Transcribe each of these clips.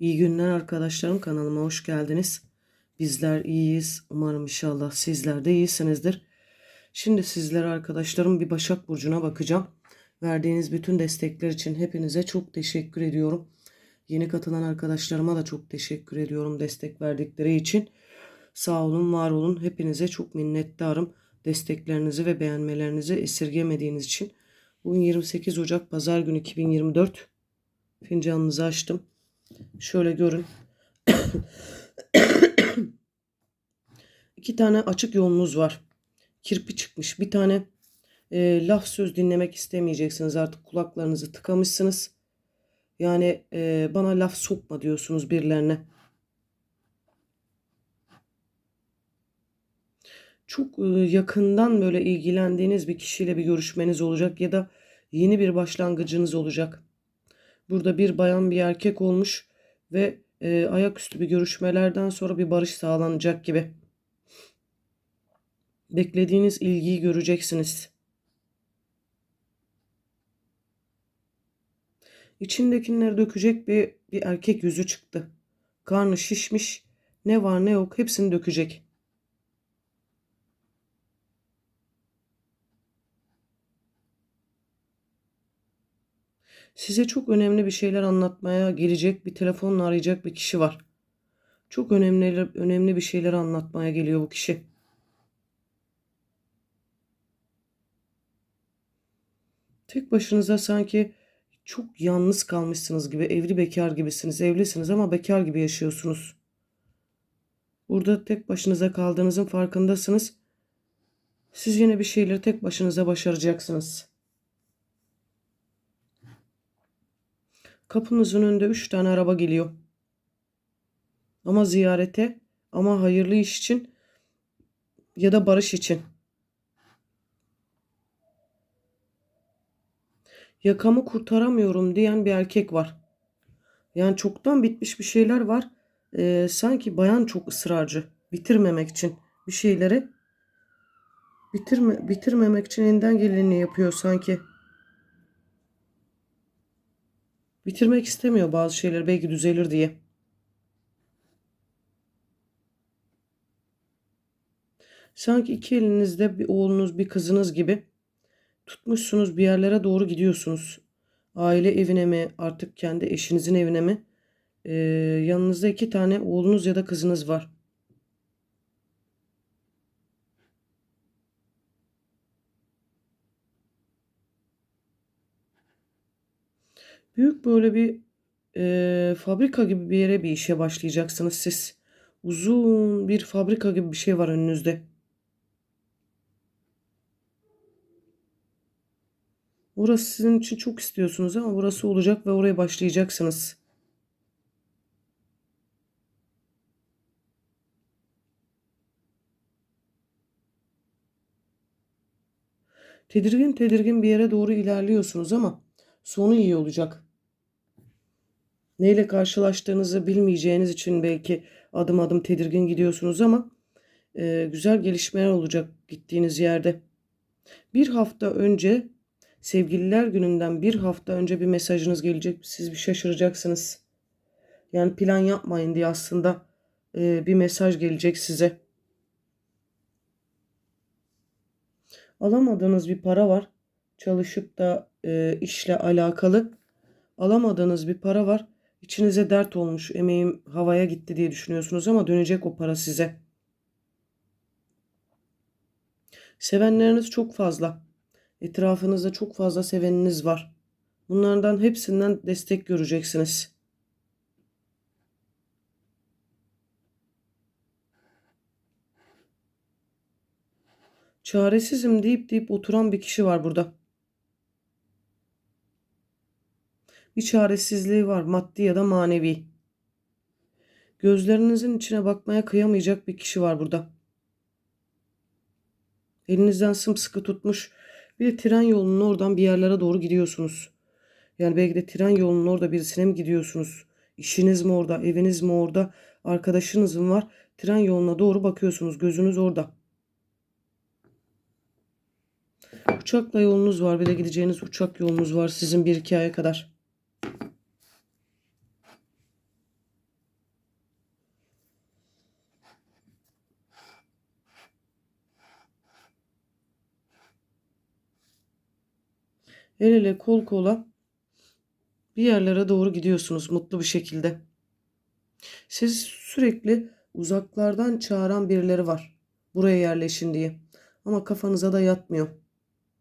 İyi günler arkadaşlarım kanalıma hoş geldiniz. Bizler iyiyiz. Umarım inşallah sizler de iyisinizdir. Şimdi sizlere arkadaşlarım bir Başak Burcu'na bakacağım. Verdiğiniz bütün destekler için hepinize çok teşekkür ediyorum. Yeni katılan arkadaşlarıma da çok teşekkür ediyorum destek verdikleri için. Sağ olun, var olun. Hepinize çok minnettarım. Desteklerinizi ve beğenmelerinizi esirgemediğiniz için. Bugün 28 Ocak Pazar günü 2024. Fincanınızı açtım. Şöyle görün. İki tane açık yolunuz var. Kirpi çıkmış. Bir tane e, laf söz dinlemek istemeyeceksiniz. Artık kulaklarınızı tıkamışsınız. Yani e, bana laf sokma diyorsunuz birilerine. Çok e, yakından böyle ilgilendiğiniz bir kişiyle bir görüşmeniz olacak ya da yeni bir başlangıcınız olacak. Burada bir bayan bir erkek olmuş ve e, ayaküstü bir görüşmelerden sonra bir barış sağlanacak gibi. Beklediğiniz ilgiyi göreceksiniz. İçindekileri dökecek bir, bir erkek yüzü çıktı. Karnı şişmiş. Ne var ne yok hepsini dökecek. Size çok önemli bir şeyler anlatmaya gelecek bir telefonla arayacak bir kişi var. Çok önemli önemli bir şeyler anlatmaya geliyor bu kişi. Tek başınıza sanki çok yalnız kalmışsınız gibi, evli bekar gibisiniz. Evlisiniz ama bekar gibi yaşıyorsunuz. Burada tek başınıza kaldığınızın farkındasınız. Siz yine bir şeyleri tek başınıza başaracaksınız. Kapınızın önünde üç tane araba geliyor. Ama ziyarete, ama hayırlı iş için ya da barış için. Yakamı kurtaramıyorum diyen bir erkek var. Yani çoktan bitmiş bir şeyler var. Ee, sanki bayan çok ısrarcı. Bitirmemek için bir şeyleri bitirme, bitirmemek için elinden geleni yapıyor sanki. Bitirmek istemiyor bazı şeyleri belki düzelir diye. Sanki iki elinizde bir oğlunuz bir kızınız gibi tutmuşsunuz bir yerlere doğru gidiyorsunuz. Aile evine mi artık kendi eşinizin evine mi? Ee, yanınızda iki tane oğlunuz ya da kızınız var. Büyük böyle bir e, fabrika gibi bir yere bir işe başlayacaksınız siz. Uzun bir fabrika gibi bir şey var önünüzde. Burası sizin için çok istiyorsunuz ama burası olacak ve oraya başlayacaksınız. Tedirgin tedirgin bir yere doğru ilerliyorsunuz ama sonu iyi olacak. Neyle karşılaştığınızı bilmeyeceğiniz için belki adım adım tedirgin gidiyorsunuz ama e, güzel gelişmeler olacak gittiğiniz yerde. Bir hafta önce sevgililer gününden bir hafta önce bir mesajınız gelecek. Siz bir şaşıracaksınız. Yani plan yapmayın diye aslında e, bir mesaj gelecek size. Alamadığınız bir para var. Çalışıp da e, işle alakalı alamadığınız bir para var. İçinize dert olmuş, emeğim havaya gitti diye düşünüyorsunuz ama dönecek o para size. Sevenleriniz çok fazla. Etrafınızda çok fazla seveniniz var. Bunlardan hepsinden destek göreceksiniz. Çaresizim deyip deyip oturan bir kişi var burada. Bir çaresizliği var maddi ya da manevi. Gözlerinizin içine bakmaya kıyamayacak bir kişi var burada. Elinizden sımsıkı tutmuş bir de tren yolunun oradan bir yerlere doğru gidiyorsunuz. Yani belki de tren yolunun orada birisine mi gidiyorsunuz? İşiniz mi orada, eviniz mi orada, arkadaşınız mı var? Tren yoluna doğru bakıyorsunuz. Gözünüz orada. Uçakla yolunuz var. Bir de gideceğiniz uçak yolunuz var sizin bir iki kadar. El ele kol kola bir yerlere doğru gidiyorsunuz mutlu bir şekilde. Siz sürekli uzaklardan çağıran birileri var. Buraya yerleşin diye. Ama kafanıza da yatmıyor.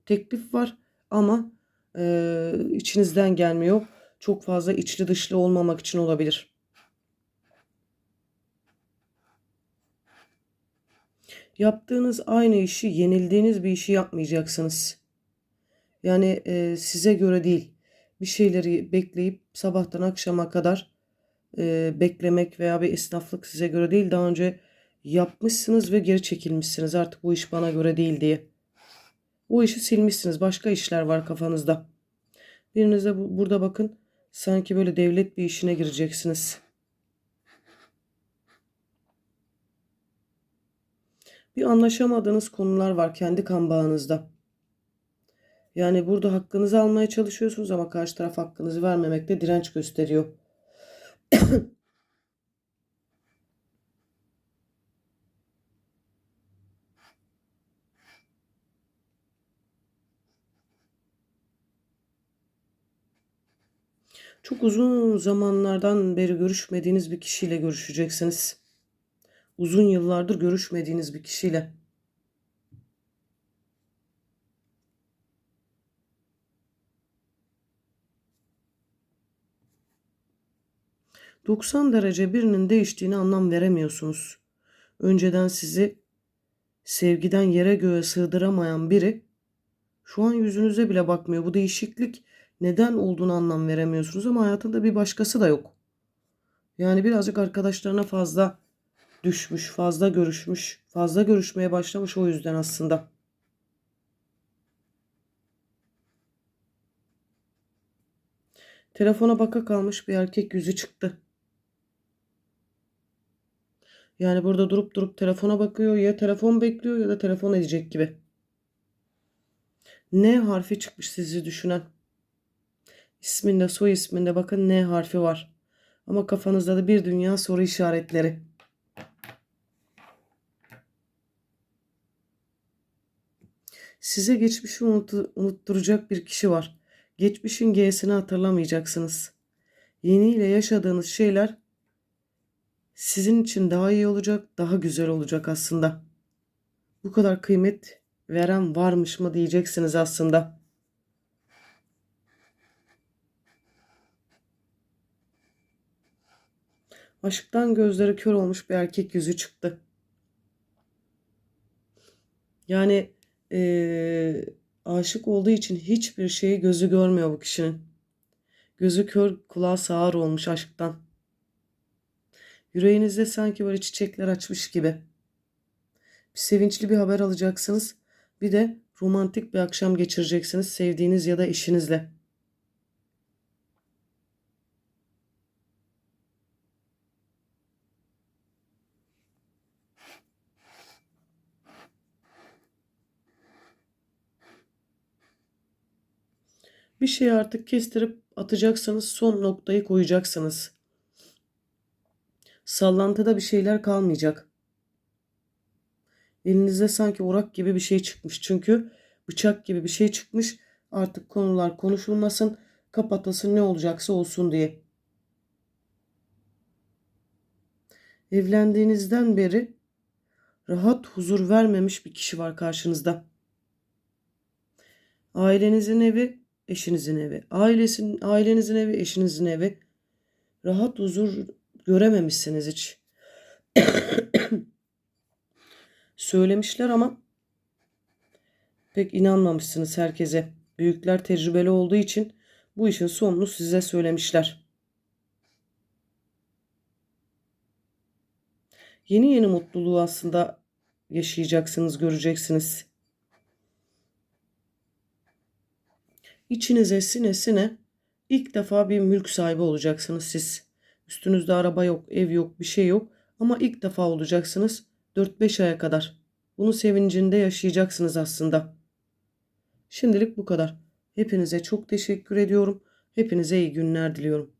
Teklif var ama e, içinizden gelmiyor. Çok fazla içli dışlı olmamak için olabilir. Yaptığınız aynı işi, yenildiğiniz bir işi yapmayacaksınız. Yani e, size göre değil. Bir şeyleri bekleyip sabahtan akşama kadar e, beklemek veya bir esnaflık size göre değil. Daha önce yapmışsınız ve geri çekilmişsiniz. Artık bu iş bana göre değil diye. O işi silmişsiniz. Başka işler var kafanızda. Biriniz de bu, burada bakın sanki böyle devlet bir işine gireceksiniz. Bir anlaşamadığınız konular var kendi kan bağınızda. Yani burada hakkınızı almaya çalışıyorsunuz ama karşı taraf hakkınızı vermemekte direnç gösteriyor. Çok uzun zamanlardan beri görüşmediğiniz bir kişiyle görüşeceksiniz. Uzun yıllardır görüşmediğiniz bir kişiyle. ...90 derece birinin değiştiğini anlam veremiyorsunuz. Önceden sizi sevgiden yere göğe sığdıramayan biri şu an yüzünüze bile bakmıyor. Bu değişiklik neden olduğunu anlam veremiyorsunuz ama hayatında bir başkası da yok. Yani birazcık arkadaşlarına fazla düşmüş, fazla görüşmüş, fazla görüşmeye başlamış o yüzden aslında. Telefona baka kalmış bir erkek yüzü çıktı. Yani burada durup durup telefona bakıyor ya telefon bekliyor ya da telefon edecek gibi. N harfi çıkmış sizi düşünen. İsminde soy isminde bakın N harfi var. Ama kafanızda da bir dünya soru işaretleri. Size geçmişi unutturacak bir kişi var. Geçmişin G'sini hatırlamayacaksınız. Yeniyle yaşadığınız şeyler sizin için daha iyi olacak, daha güzel olacak aslında. Bu kadar kıymet veren varmış mı diyeceksiniz aslında. Aşktan gözleri kör olmuş bir erkek yüzü çıktı. Yani ee, aşık olduğu için hiçbir şeyi gözü görmüyor bu kişinin. Gözü kör, kulağı sağır olmuş aşktan. Yüreğinizde sanki böyle çiçekler açmış gibi. Bir sevinçli bir haber alacaksınız. Bir de romantik bir akşam geçireceksiniz sevdiğiniz ya da eşinizle. Bir şeyi artık kestirip atacaksınız, son noktayı koyacaksınız. Sallantıda bir şeyler kalmayacak. Elinizde sanki orak gibi bir şey çıkmış. Çünkü bıçak gibi bir şey çıkmış. Artık konular konuşulmasın, kapatılsın ne olacaksa olsun diye. Evlendiğinizden beri rahat huzur vermemiş bir kişi var karşınızda. Ailenizin evi eşinizin evi, ailesin, ailenizin evi, eşinizin evi. Rahat huzur görememişsiniz hiç. Söylemişler ama pek inanmamışsınız herkese. Büyükler tecrübeli olduğu için bu işin sonunu size söylemişler. Yeni yeni mutluluğu aslında yaşayacaksınız, göreceksiniz. İçinize sine sine ilk defa bir mülk sahibi olacaksınız siz. Üstünüzde araba yok, ev yok, bir şey yok ama ilk defa olacaksınız 4-5 aya kadar. Bunu sevincinde yaşayacaksınız aslında. Şimdilik bu kadar. Hepinize çok teşekkür ediyorum. Hepinize iyi günler diliyorum.